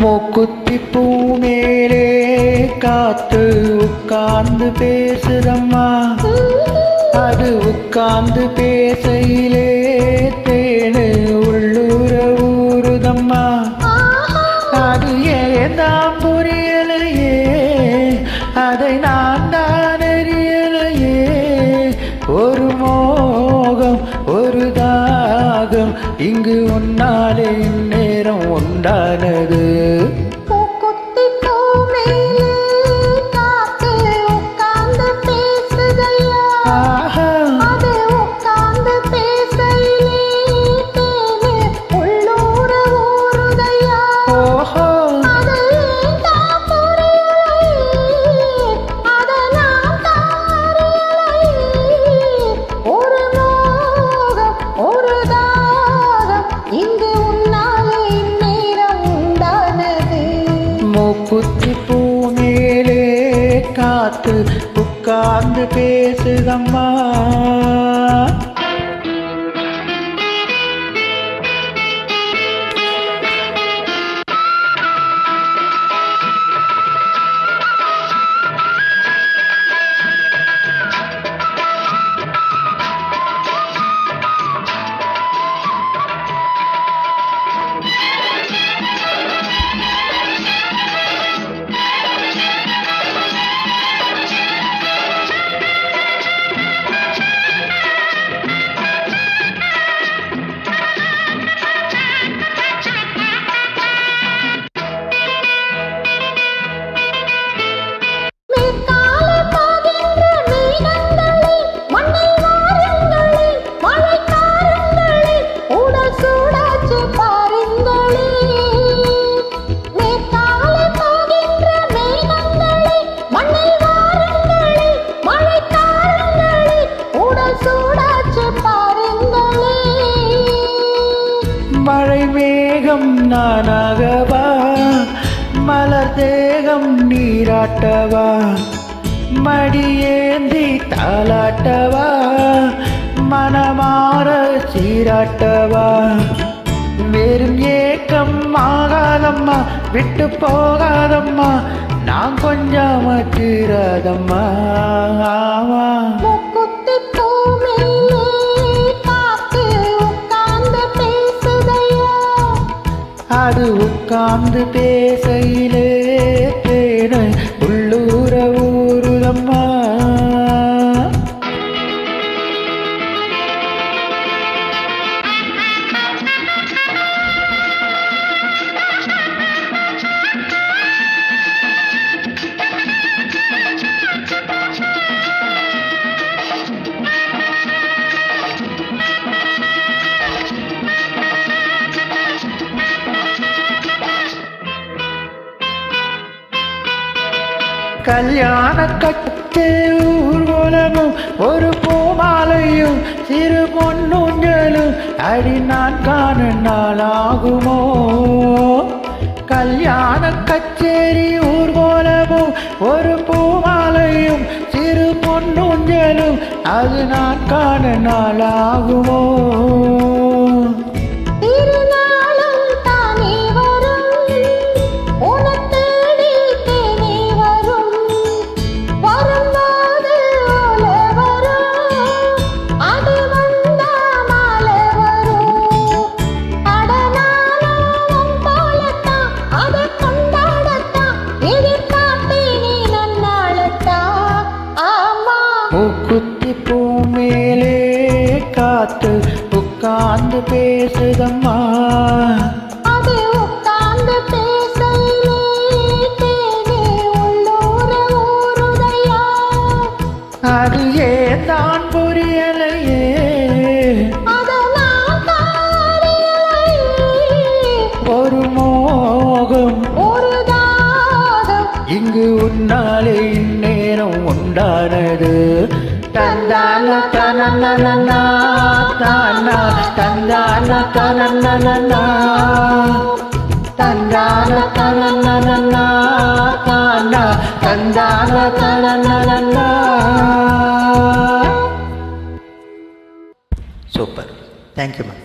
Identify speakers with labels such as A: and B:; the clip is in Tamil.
A: மூக்குத்தி பூ மேலே காத்து உட்கார்ந்து பேசுதம்மா அது உட்கார்ந்து பேசையிலே இங்கு உன்னாலே நேரம் உண்டானது. மூக்குத்தி பூ மேலே காத்து உட்கார்ந்து பேசுதம்மா. மழை மேகம் நானாகவா? மலர் தேகம் நீராட்டவா? மடியேந்தி தாளாட்டவா? மனமாற சீராட்டவா? வெறும் ஏக்கம் ஆகாதம்மா விட்டு போகாதம்மா நான் கொஞ்சம் மாற்றிராதம்மா ஆமா. அது உட்கார்ந்து பேசையிலே தேனை உள்ளூரவும் கல்யாண கட்டு ஊர்வலமும் ஒரு பூமாலையும் சிறு பொண்ணுங்களும் அடி நான் காண நாளாகுமோ? கல்யாண கச்சேரி ஊர்வலமும் ஒரு பூமாலையும் சிறு பொண்ணுங்களும் அது நான் காண நாளாகுமோ? காத்து உட்கார்ந்து பேசுதம்மா.
B: அது
A: ஏதான் புரியலையே? ஒரு மோகம்.
B: ஒரு தாகம்.
A: இங்கு உன்னாலே இந்நேரம் உண்டானது. தந்தான தனநனா தானா தந்தான தனநனா தந்தான தந்தான தனனனனா.
C: Super thank you ma'am